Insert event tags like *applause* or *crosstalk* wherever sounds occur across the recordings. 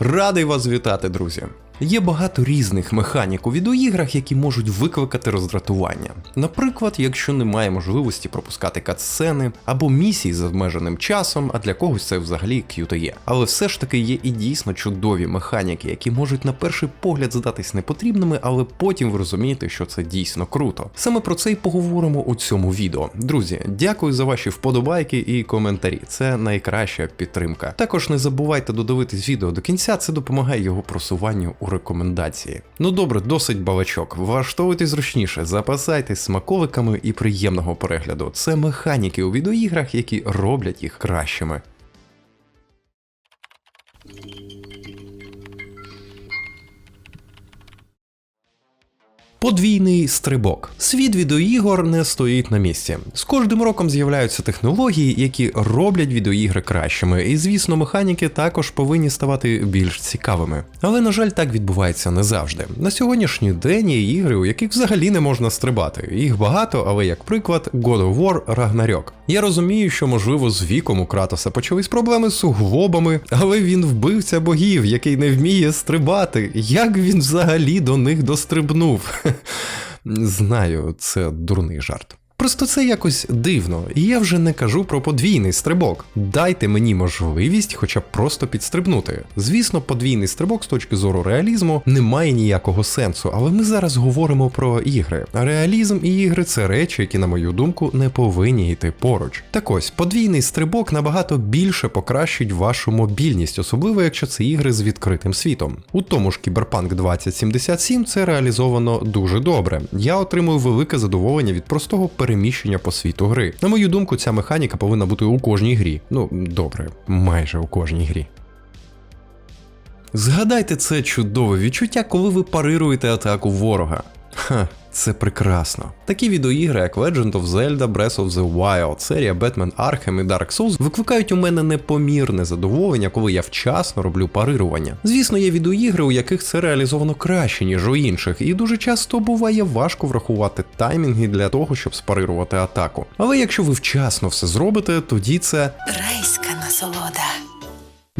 Радий вас вітати, друзі! Є багато різних механік у відеоіграх, які можуть викликати роздратування. Наприклад, якщо немає можливості пропускати катсцени або місії з обмеженим часом, а для когось це взагалі QTE. Але все ж таки є і дійсно чудові механіки, які можуть на перший погляд здатись непотрібними, але потім ви розумієте, що це дійсно круто. Саме про це й поговоримо у цьому відео. Друзі, дякую за ваші вподобайки і коментарі. Це найкраща підтримка. Також не забувайте додивитись відео до кінця, це допомагає його просуванню у рекомендації. Ну добре, досить балачок. Влаштовуйтесь зручніше, запасайтесь смаковиками і приємного перегляду. Це механіки у відеоіграх, які роблять їх кращими. Подвійний стрибок. Світ відеоігор не стоїть на місці. З кожним роком з'являються технології, які роблять відеоігри кращими, і звісно, механіки також повинні ставати більш цікавими. Але на жаль, так відбувається не завжди. На сьогоднішній день є ігри, у яких взагалі не можна стрибати. Їх багато, але як приклад, God of War Ragnarok. Я розумію, що можливо з віком у Кратоса почались проблеми з суглобами, але він вбивця богів, який не вміє стрибати. Як він взагалі до них дострибнув? *laughs* Знаю, це дурний жарт. Просто це якось дивно, і я вже не кажу про подвійний стрибок. Дайте мені можливість хоча б просто підстрибнути. Звісно, подвійний стрибок з точки зору реалізму не має ніякого сенсу, але ми зараз говоримо про ігри. Реалізм і ігри це речі, які, на мою думку, не повинні йти поруч. Так ось, подвійний стрибок набагато більше покращить вашу мобільність, особливо якщо це ігри з відкритим світом. У тому ж Cyberpunk 2077 це реалізовано дуже добре. Я отримую велике задоволення від простого переміщення по світу гри. На мою думку, ця механіка повинна бути у кожній грі. Ну, добре, майже у кожній грі. Згадайте це чудове відчуття, коли ви парируєте атаку ворога. Ха, це прекрасно. Такі відеоігри, як Legend of Zelda, Breath of the Wild, серія Batman Arkham і Dark Souls викликають у мене непомірне задоволення, коли я вчасно роблю парирування. Звісно, є відеоігри, у яких це реалізовано краще, ніж у інших, і дуже часто буває важко врахувати таймінги для того, щоб спарирувати атаку. Але якщо ви вчасно все зробите, тоді це Райська насолода.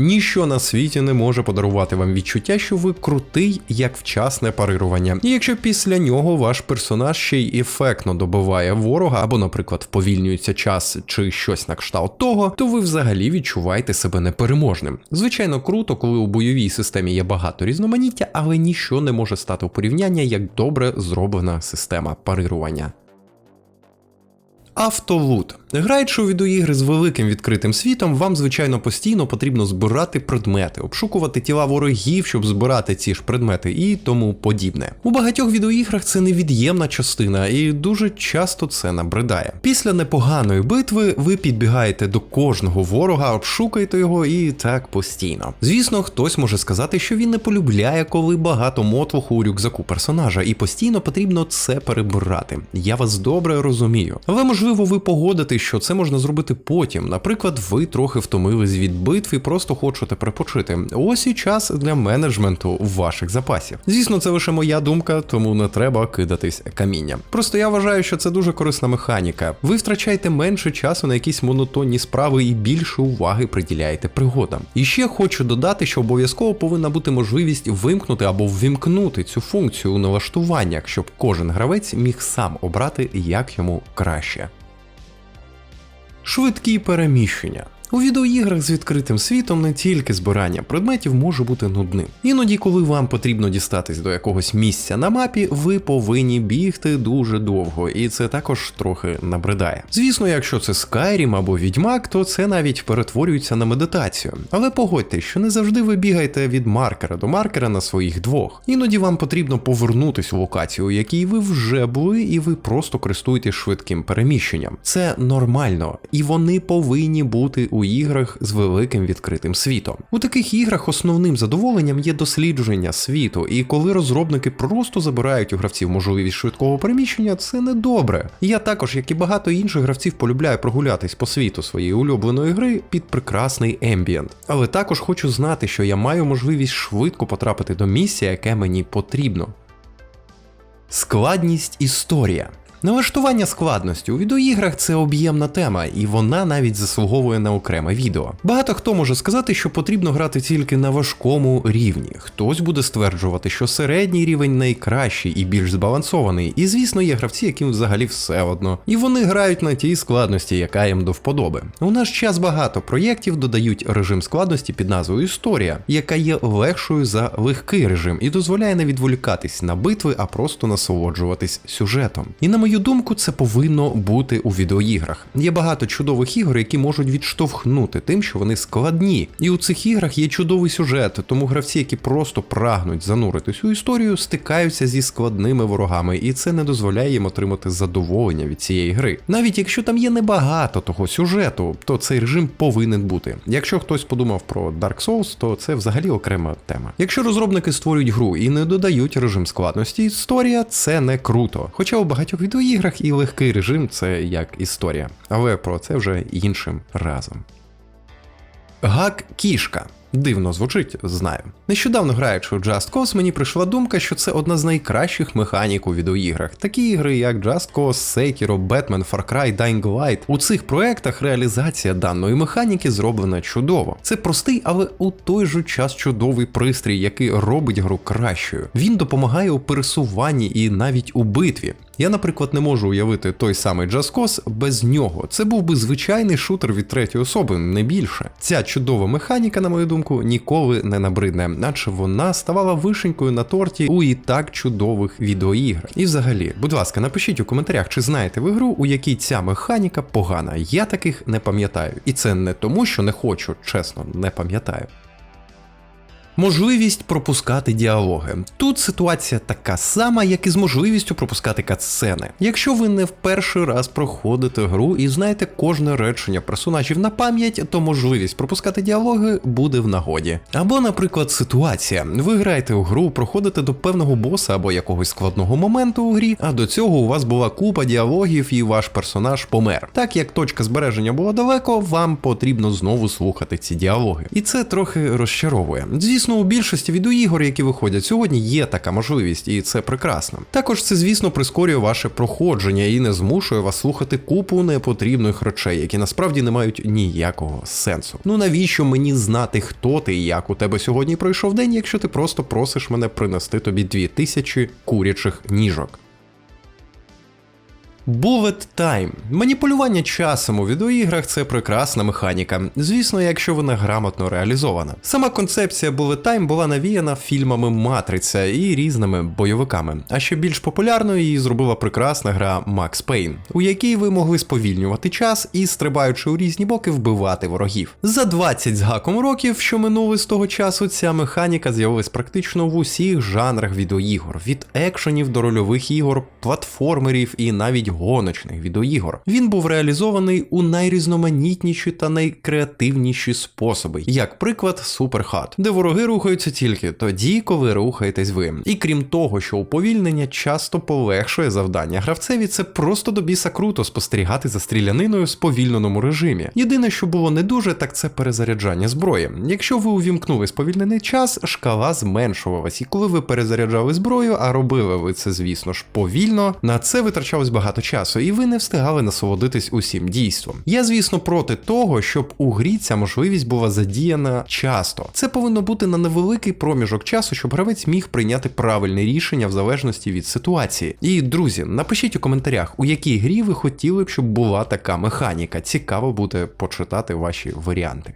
Ніщо на світі не може подарувати вам відчуття, що ви крутий як вчасне парирування. І якщо після нього ваш персонаж ще й ефектно добиває ворога, або, наприклад, вповільнюється час чи щось на кшталт того, то ви взагалі відчуваєте себе непереможним. Звичайно, круто, коли у бойовій системі є багато різноманіття, але ніщо не може стати у порівняння як добре зроблена система парирування. Автолут. Граючи у відеоігри з великим відкритим світом, вам, звичайно, постійно потрібно збирати предмети, обшукувати тіла ворогів, щоб збирати ці ж предмети і тому подібне. У багатьох відеоіграх це невід'ємна частина, і дуже часто це набридає. Після непоганої битви ви підбігаєте до кожного ворога, обшукаєте його і так постійно. Звісно, хтось може сказати, що він не полюбляє, коли багато мотлоху у рюкзаку персонажа, і постійно потрібно це перебирати. Я вас добре розумію. Але можливо, ви погодитесь, що це можна зробити потім. Наприклад, ви трохи втомились від битв і просто хочете припочити. Ось і час для менеджменту ваших запасів. Звісно, це лише моя думка, тому не треба кидатись камінням. Просто я вважаю, що це дуже корисна механіка. Ви втрачаєте менше часу на якісь монотонні справи і більше уваги приділяєте пригодам. І ще хочу додати, що обов'язково повинна бути можливість вимкнути або ввімкнути цю функцію у налаштуваннях, щоб кожен гравець міг сам обрати, як йому краще. Швидкі переміщення. У відеоіграх з відкритим світом не тільки збирання предметів може бути нудним. Іноді, коли вам потрібно дістатись до якогось місця на мапі, ви повинні бігти дуже довго, і це також трохи набридає. Звісно, якщо це Skyrim або Відьмак, то це навіть перетворюється на медитацію. Але погодьте, що не завжди ви бігаєте від маркера до маркера на своїх двох. Іноді вам потрібно повернутись у локацію, у якій ви вже були, і ви просто користуєтесь швидким переміщенням. Це нормально, і вони повинні бути у іграх з великим відкритим світом. У таких іграх основним задоволенням є дослідження світу, і коли розробники просто забирають у гравців можливість швидкого переміщення, це не добре. Я також, як і багато інших гравців, полюбляю прогулятись по світу своєї улюбленої гри під прекрасний ембієнт. Але також хочу знати, що я маю можливість швидко потрапити до місця, яке мені потрібно. Складність історія. Налаштування складності у відеоіграх це об'ємна тема, і вона навіть заслуговує на окреме відео. Багато хто може сказати, що потрібно грати тільки на важкому рівні. Хтось буде стверджувати, що середній рівень найкращий і більш збалансований. І звісно, є гравці, яким взагалі все одно. І вони грають на тій складності, яка їм до вподоби. У наш час багато проєктів додають режим складності під назвою Історія, яка є легшою за легкий режим і дозволяє не відволікатись на битви, а просто насолоджуватись сюжетом. І на мою думку, це повинно бути у відеоіграх. Є багато чудових ігор, які можуть відштовхнути тим, що вони складні. І у цих іграх є чудовий сюжет, тому гравці, які просто прагнуть зануритись у історію, стикаються зі складними ворогами, і це не дозволяє їм отримати задоволення від цієї гри. Навіть якщо там є небагато того сюжету, то цей режим повинен бути. Якщо хтось подумав про Dark Souls, то це взагалі окрема тема. Якщо розробники створюють гру і не додають режим складності, історія це не круто. Хоча у багатьох відеоіграх і легкий режим це як історія. Але про це вже іншим разом. Гак кішка. Дивно звучить, знаю. Нещодавно граючи у Just Cause, мені прийшла думка, що це одна з найкращих механік у відеоіграх. Такі ігри, як Just Cause, Sekiro, Batman, Far Cry, Dying Light. У цих проектах реалізація даної механіки зроблена чудово. Це простий, але у той же час чудовий пристрій, який робить гру кращою. Він допомагає у пересуванні і навіть у битві. Я, наприклад, не можу уявити той самий Just Cause без нього. Це був би звичайний шутер від третьої особи, не більше. Ця чудова механіка, на мою думку, ніколи не набридне, наче вона ставала вишенькою на торті у і так чудових відеоіграх. І взагалі, будь ласка, напишіть у коментарях, чи знаєте ви гру, у якій ця механіка погана. Я таких не пам'ятаю. І це не тому, що не хочу, чесно, не пам'ятаю. Можливість пропускати діалоги. Тут ситуація така сама, як і з можливістю пропускати катсцени. Якщо ви не в перший раз проходите гру і знаєте кожне речення персонажів на пам'ять, то можливість пропускати діалоги буде в нагоді. Або, наприклад, ситуація: ви граєте у гру, проходите до певного боса або якогось складного моменту у грі, а до цього у вас була купа діалогів і ваш персонаж помер. Так як точка збереження була далеко, вам потрібно знову слухати ці діалоги. І це трохи розчаровує. Звісно, у більшості відеоігор, які виходять сьогодні, є така можливість, і це прекрасно. Також це, звісно, прискорює ваше проходження і не змушує вас слухати купу непотрібних речей, які насправді не мають ніякого сенсу. Ну навіщо мені знати, хто ти і як у тебе сьогодні пройшов день, якщо ти просто просиш мене принести тобі дві тисячі курячих ніжок? Bullet Time. Маніпулювання часом у відеоіграх це прекрасна механіка. Звісно, якщо вона грамотно реалізована. Сама концепція Bullet Time була навіяна фільмами Матриця і різними бойовиками. А ще більш популярною її зробила прекрасна гра Max Payne, у якій ви могли сповільнювати час і, стрибаючи у різні боки, вбивати ворогів. За 20 з гаком років, що минули з того часу, ця механіка з'явилась практично в усіх жанрах відеоігор: від екшенів до рольових ігор, платформерів і навіть гоночних відеоігор. Він був реалізований у найрізноманітніші та найкреативніші способи, як приклад Superhot, де вороги рухаються тільки тоді, коли рухаєтесь ви. І крім того, що уповільнення часто полегшує завдання гравцеві, це просто до біса круто спостерігати за стріляниною в сповільненому режимі. Єдине, що було не дуже, так це перезаряджання зброї. Якщо ви увімкнули сповільнений час, шкала зменшувалась, і коли ви перезаряджали зброю, а робили ви це, звісно ж, повільно, на це витрачалось багато часу, і ви не встигали насолодитись усім дійством. Я, звісно, проти того, щоб у грі ця можливість була задіяна часто. Це повинно бути на невеликий проміжок часу, щоб гравець міг прийняти правильне рішення в залежності від ситуації. І друзі, напишіть у коментарях, у якій грі ви хотіли б, щоб була така механіка. Цікаво буде почитати ваші варіанти.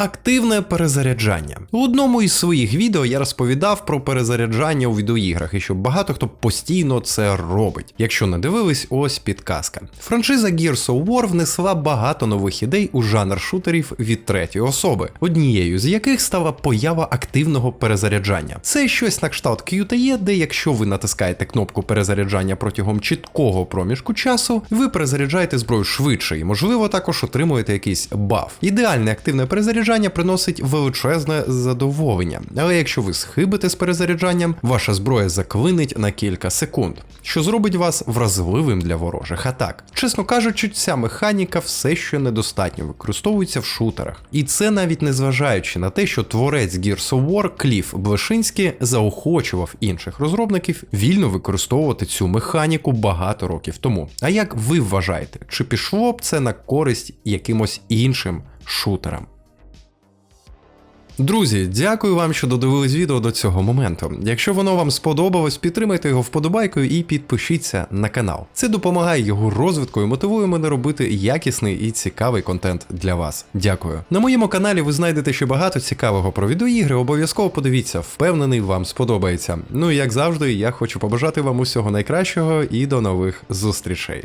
Активне перезаряджання. У одному із своїх відео я розповідав про перезаряджання у відеоіграх і що багато хто постійно це робить. Якщо не дивились, ось підказка. Франшиза Gears of War внесла багато нових ідей у жанр шутерів від третьої особи, однією з яких стала поява активного перезаряджання. Це щось на кшталт QTE, де якщо ви натискаєте кнопку перезаряджання протягом чіткого проміжку часу, ви перезаряджаєте зброю швидше і, можливо, також отримуєте якийсь баф. Ідеальне активне перезаряджання Перезаряджання приносить величезне задоволення, але якщо ви схибите з перезаряджанням, ваша зброя заклинить на кілька секунд, що зробить вас вразливим для ворожих атак. Чесно кажучи, ця механіка все ще недостатньо використовується в шутерах. І це навіть не зважаючи на те, що творець Gears of War Кліф Блешинський заохочував інших розробників вільно використовувати цю механіку багато років тому. А як ви вважаєте, чи пішло б це на користь якимось іншим шутерам? Друзі, дякую вам, що додивились відео до цього моменту. Якщо воно вам сподобалось, підтримайте його вподобайкою і підпишіться на канал. Це допомагає його розвитку і мотивує мене робити якісний і цікавий контент для вас. Дякую. На моєму каналі ви знайдете ще багато цікавого про відеоігри. Обов'язково подивіться, впевнений, вам сподобається. Ну і як завжди, я хочу побажати вам усього найкращого і до нових зустрічей.